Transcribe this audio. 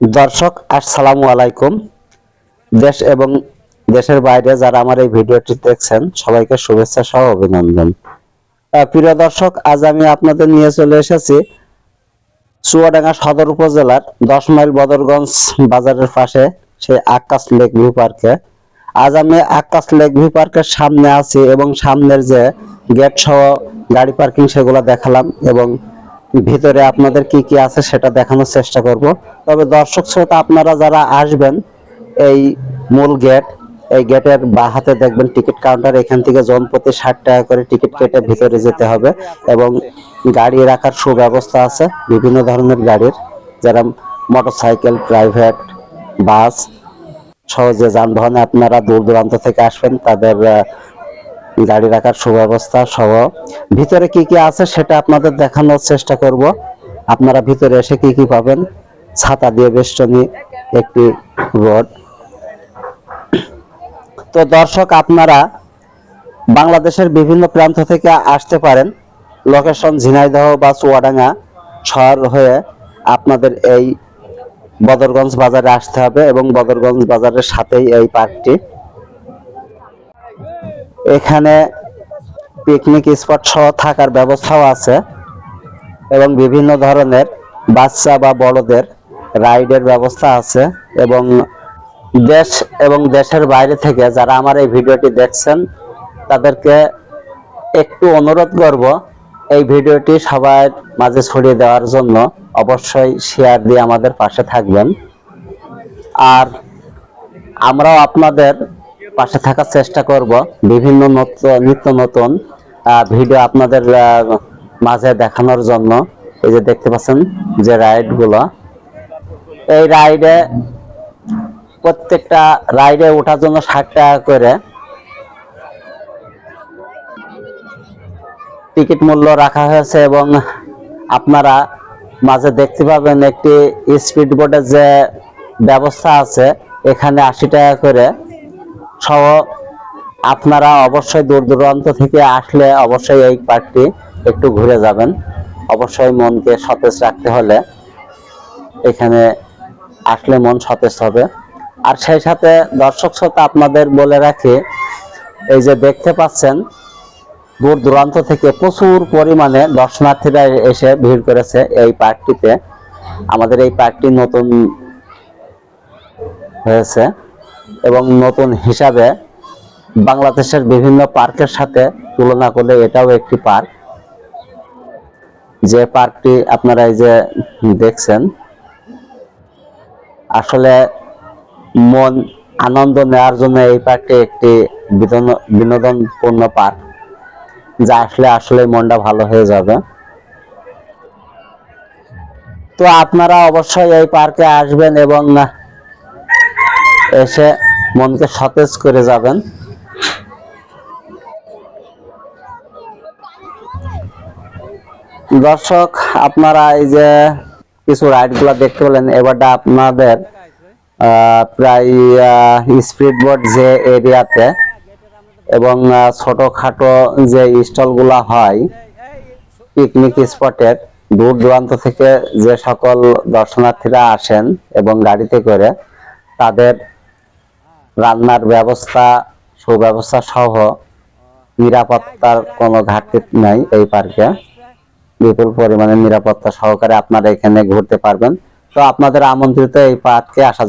দর্শক, আসসালামু আলাইকুম। দেশ এবং দেশের বাইরে যারা আমার এই ভিডিওটি দেখছেন, সবাইকে শুভেচ্ছা সহ অভিনন্দন। প্রিয় দর্শক, আজ আমি আপনাদের নিয়ে চলে এসেছি চুয়াডাঙ্গা সদর উপজেলার দশ মাইল বদরগঞ্জ বাজারের পাশে, সেই আকাশ লেক ভিউ পার্কে। আজ আমি আকাশ লেক ভিউ পার্কের সামনে আছি এবং সামনের যে গেট সহ গাড়ি পার্কিং সেগুলো দেখালাম এবং ভিতরে আপনাদের কি কি আছে সেটা দেখানোর চেষ্টা করব। তবে দর্শক শ্রোতা, আপনারা যারা আসবেন এই মূল গেট, এই গেটের বা হাতে দেখবেন টিকিট কাউন্টার, এখান থেকে জন প্রতি ষাট টাকা করে টিকিট কেটে ভিতরে যেতে হবে এবং গাড়ি রাখার সুব্যবস্থা আছে, বিভিন্ন ধরনের গাড়ির, যারা মোটরসাইকেল, প্রাইভেট, বাস সহ যে যানবাহনে আপনারা দূর দূরান্ত থেকে আসবেন, তাদের গাড়ি রাখার সুব্যবস্থা সহ। ভিতরে কি কি আছে সেটা আপনাদের দেখানোর চেষ্টা করব। আপনারা ভিতরে এসে কি কি পাবেন? ছাতা দিয়ে বেষ্টনী, একটি রোড। তো দর্শক, আপনারা বাংলাদেশের বিভিন্ন প্রান্ত থেকে আসতে পারেন। লোকেশন ঝিনাইদহ বা চুয়াডাঙ্গা শহর হয়ে আপনাদের এই বদরগঞ্জ বাজারে আসতে হবে এবং বদরগঞ্জ বাজারের সাথেই এই পার্কটি। এখানে পিকনিক স্পট সহ থাকার ব্যবস্থাও আছে এবং বিভিন্ন ধরনের বাচ্চা বা বড়দের রাইডের ব্যবস্থা আছে এবং দেশ এবং দেশের বাইরে থেকে যারা আমার এই ভিডিওটি দেখছেন, তাদেরকে একটু অনুরোধ করব এই ভিডিওটি সবার মাঝে ছড়িয়ে দেওয়ার জন্য অবশ্যই শেয়ার দিয়ে আমাদের পাশে থাকবেন। আর আমরাও আপনাদের পাশে থাকার চেষ্টা করব। বিভিন্ন নত- নিত্য নতুন ভিডিও আপনাদের মাঝে দেখানোর জন্য। এই যে দেখতে পাচ্ছেন যে রাইডগুলো এই রাইডে প্রত্যেকটা রাইডে ওঠার জন্য ষাট টাকা করে। টিকিট মূল্য রাখা হয়েছে এবং আপনারা মাঝে দেখতে পাবেন একটি স্পিড বোর্ডের যে ব্যবস্থা আছে, এখানে আশি টাকা করে। সহ আপনারা অবশ্যই দূর দূরান্ত থেকে আসলে অবশ্যই এই পার্কটি একটু ঘুরে যাবেন। অবশ্যই মনকে সতেজ রাখতে হলে এখানে আসলে মন সতেজ হবে। আর সেই সাথে দর্শক শ্রোতা আপনাদের বলে রাখি, এই যে দেখতে পাচ্ছেন, দূর দূরান্ত থেকে প্রচুর পরিমাণে দর্শনার্থীরা এসে ভিড় করেছে এই পার্কটিতে। আমাদের এই পার্কটি নতুন হয়েছে। এবং নতুন হিসাবে বাংলাদেশের বিভিন্ন পার্কের সাথে তুলনা করলে এটাও একটি পার্ক। যে পার্কটি আপনারা এই যে দেখছেন, আসলে মন আনন্দ নেওয়ার জন্য এই পার্কটি একটি বিনোদন- বিনোদনপূর্ণ পার্ক, যা আসলে আসলে মনটা ভালো হয়ে যাবে। তো আপনারা অবশ্যই এই পার্কে আসবেন এবং এসে মনকে সতেজ করে যাবেন। দর্শক, আপনারা এই যে কিছু রাইডগুলা দেখতে পেলেন, এবারটা আপনাদের প্রায় স্পিড বোর্ড যে এরিয়াতে এবং ছোটখাটো যে স্টলগুলা হয়, পিকনিক স্পটের দূর দূরান্ত থেকে যে সকল দর্শনার্থীরা আসেন এবং গাড়িতে করে তাদের রান্নার ব্যবস্থা, সুব্যবস্থা সহ নিরাপত্তার কোনো ঘাটতি নাই এই পার্কে। বিপুল পরিমাণে নিরাপত্তা সহকারে আপনারা এখানে ঘুরতে পারবেন। তো আপনাদের আমন্ত্রিত এই পার্কে আসা